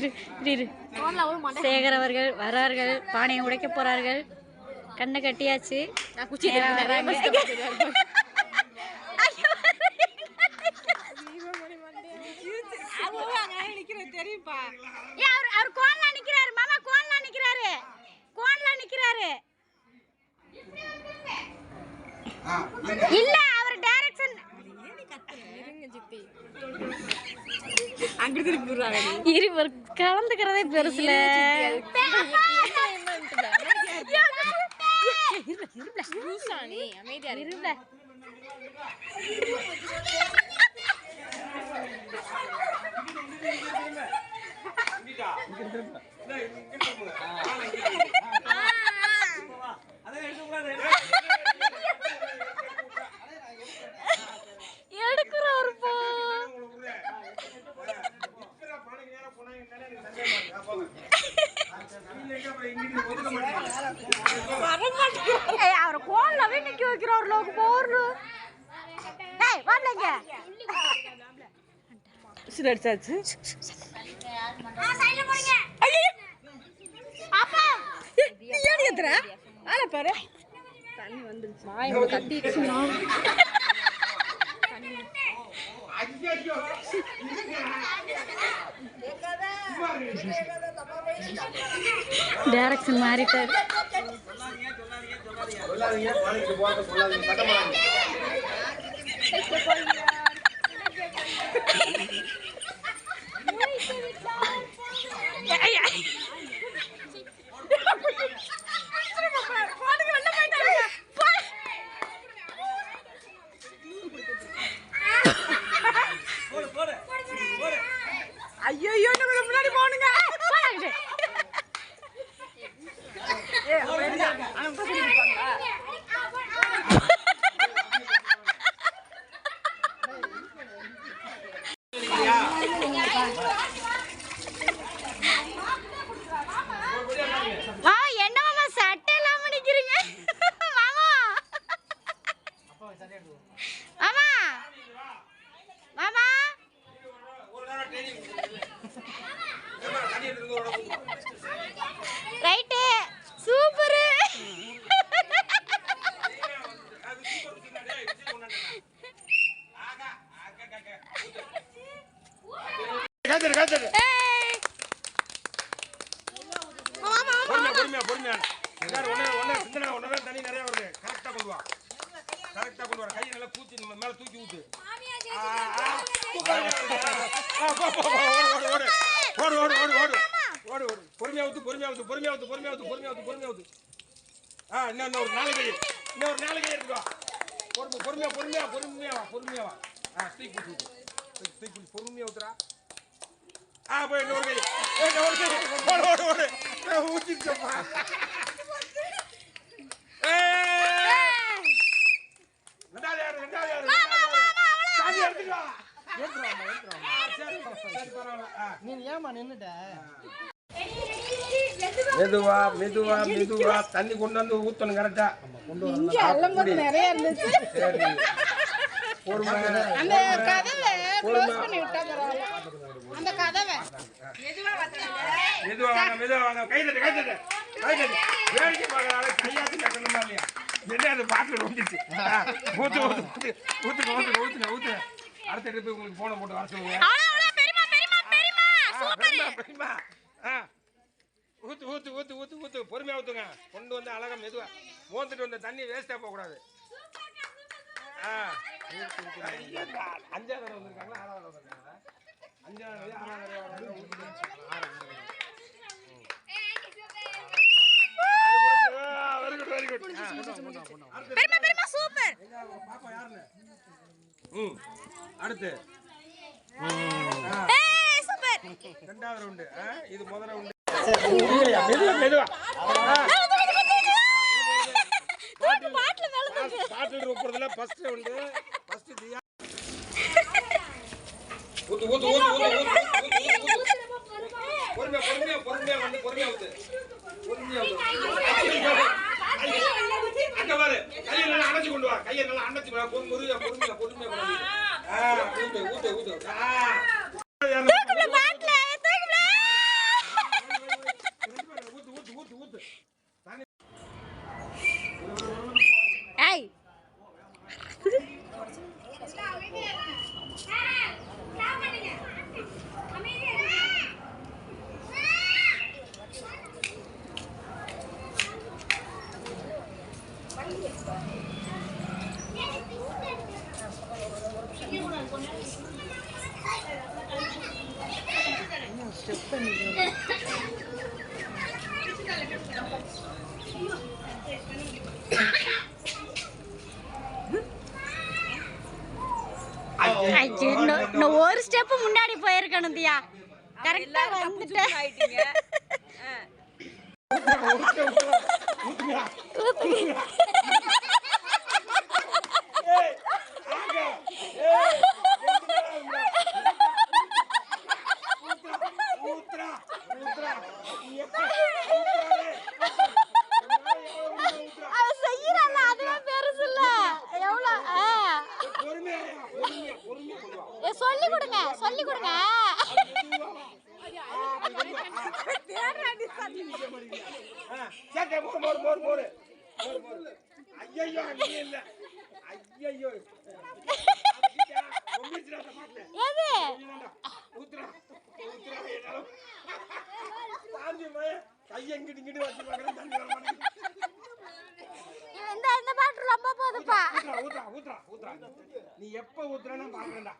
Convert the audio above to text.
இரு இரு சேகர் அவர்கள் வரார்கள் பானையை உடைக்க போறார்கள். கண்ணை கட்டியாச்சு. ஏய், அவர் அவர் கோன்ல நிக்கிறாரு. மாமா கோன்ல நிக்கிறாரு. கோன்ல நிக்கிறாரு. இல்ல அவர் டைரக்ஷன் இரு ஒரு கலந்துக்கிறதே பெருசுல. இருல ஏய் அவர் கோன்லவே நிக்க வைக்கிறார் லோக்கு போர்னு. ஏய் வாடலைங்க அடிச்சாச்சு. அப்பா. ஏடி எத்துற ஆள பாரு. தண்ணி வந்துருச்சு. வாய் டேரக்ஷன் மாறிட்டாரு சொல்லாதீங்க பானைக்கு போகாத சொல்லாதீங்க சத்தம் போடாதீங்க ஐயோ ஐயோ நம்ம முன்னாடி போனுங்க மாமா என்ன மாமா சட்டை இல்லாம நிக்கிறீங்க மாமா மாமா மாமா ரைட்டு. சூப்பரு. காய்ச்சல் ஏய் பொறுமையா பொறுமையா பொறுமையா. எல்லாரும் சிந்தனை ஒண்ணே தண்ணி நிறைய வருது. கரெக்டா கொண்டு வா. கரெக்டா கொண்டு வர கையை நல்லா நம்ம மேல தூக்கி ஊத்து. ஓடு, ஓடு, ஓடு. ஓடு, ஓடு, ஓடு. பொறுமையா ஊத்து, பொறுமையா ஊத்து, பொறுமையா ஊத்து, பொறுமையா ஊத்து, பொறுமையா ஊத்து, பொறுமையா ஊத்து. ஆ, இன்னும் ஒரு நாலு கை. இன்னும் ஒரு நாலு கை இருக்கு வா. பொறுமை, பொறுமையா, பொறுமையா, பொறுமையா வா, பொறுமையா வா. ஆ, தூக்கி பிடிச்சு ஊத்து. தூக்கி பிடிச்சு, பொறுமையா. ஆ, போய் இன்னொரு கை. ஓடு, ஓடு, ஓடு. ஏய், ஊத்திருச்சப்பா. ஏய். ரெண்டாவது யாரு, ரெண்டாவது யாரு, ரெண்டாவது யாரு? சாமி எடுத்துட்டு வா. ஆ, சரி, சரி, பரவாயில்ல. ஆ. நீ ஏமா நின்னுட்ட மெதுவா மெதுவா மெதுவா. தண்ணி கொண்டு வந்து ஊத்தணும் கரெக்டா. இங்க அள்ளம்போது நிறைய இருந்துச்சு. சரி. அந்த கதவை க்ளோஸ் பண்ணி விட்டா பரவாயில்ல. அந்த கதவை. மெதுவா வாங்க மெதுவா வாங்க. கை தட்டு கை தட்டு. கை தட்டு. வேடிக்கை பார்க்கறாங்க கையாச்சு கட்டணுமா இல்லையா? என்ன அது பாட்டில் வந்துச்சு ஊத்து ஊத்து ஊத்து ஊத்துங்க அடுத்த ட்ரிப்பு உங்களுக்கு போனை போட்டு வர சொல்லுங்க. ஊத்து ஊத்து ஊத்து ஊத்து ஊத்து பொறுமையா ஊத்துங்க கொண்டு வந்து அழகா மெதுவா மோந்துட்டு வந்த தண்ணி வேஸ்டா போக கூடாது அஞ்சாவது வந்திருக்காங்களா ஆறாவது வந்திருக்காங்களா அஞ்சாவது ஆறாவது அடுத்து சூப்பர் பாப்பா யாருன்னு? ரெண்டாவது ரவுண்டு இது முதல் ரவுண்டு மெதுவா மெதுவா. பாட்டில் ஊப்புறதுல ஃபர்ஸ்ட் ரவுண்டு ஃபர்ஸ்ட் தியா ஊத்து ஊத்து ஊத்து ஊத்து பொறுமையா பொறுமையா பொறுமையா வந்து பொறுமையா ஊத்து பொறுமையா ஊத்து அங்க பாரு கையை நல்லா அணைச்சு கொண்டு வா கையை நல்லா அணைச்சு பொறுமையா பொறுமையா பொறுமையா ஊத்து ஊத்து ஊத்து ஆ ஒரு ஸ்டெப் முன்னாடி போயிருக்கணும் தியா. கரெக்டா வந்துட்டேன். ஊத்துங்க சொல்லி கொடுங்க. இந்த பாட்டு ரொம்ப போதுப்பா. ஊத்துறா ஊத்துறா ஊத்துறா நீ எப்ப ஊத்துறா பாக்குறேன்டா